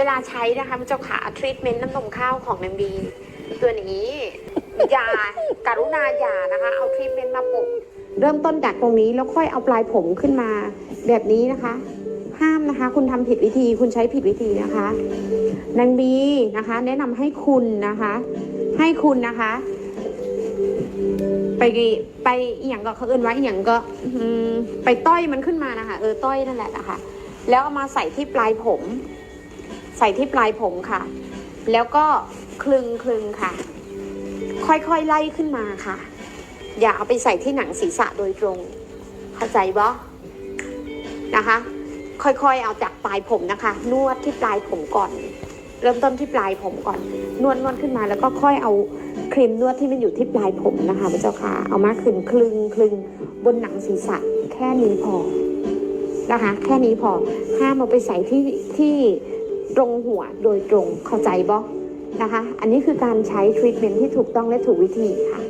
เวลาใช้นะคะมันจ้าขาทรีทเมนต์น้ำนมข้าวของนางบีตัวนี้อย่าการุณาอย่านะคะ เอาทรีทเมนต์มาปกเริ่มต้นจากตรงนี้แล้วค่อยเอาปลายผมขึ้นมา แบบนี้นะคะ ห้ามนะคะ คุณทำผิดวิธีคุณใช้ผิดวิธีนะคะนางบีนะคะ แนะนำให้คุณนะคะ ให้คุณนะคะ ไปไปอหย่างก็เขาเอินว่าอหย่างก็ไปต้อยมันขึ้นมานะคะ เออต้อยนั่นแหละนะคะแล้วเอามาใส่ที่ปลายผม ใส่ที่ปลายผมค่ะ แล้วก็คลึงคลึงค่ะ ค่อยๆไล่ขึ้นมาค่ะ อย่าเอาไปใส่ที่หนังศีรษะโดยตรง เข้าใจบ่นะคะ ค่อยๆเอาจากปลายผมนะคะ นวดที่ปลายผมก่อน เริ่มต้นที่ปลายผมก่อน นวดนวดขึ้นมาแล้วก็ค่อยเอาครีมนวดที่มันอยู่ที่ปลายผมนะคะพระเจ้าค่ะ เอามาคลึงคลึงคลึงบนหนังศีรษะแค่นี้พอนะคะ แค่นี้พอห้ามเอาไปใส่ที่ที่ ตรงหัวโดยตรงเข้าใจบ่นะคะ อันนี้คือการใช้ทรีทเมนที่ถูกต้องและถูกวิธีค่ะ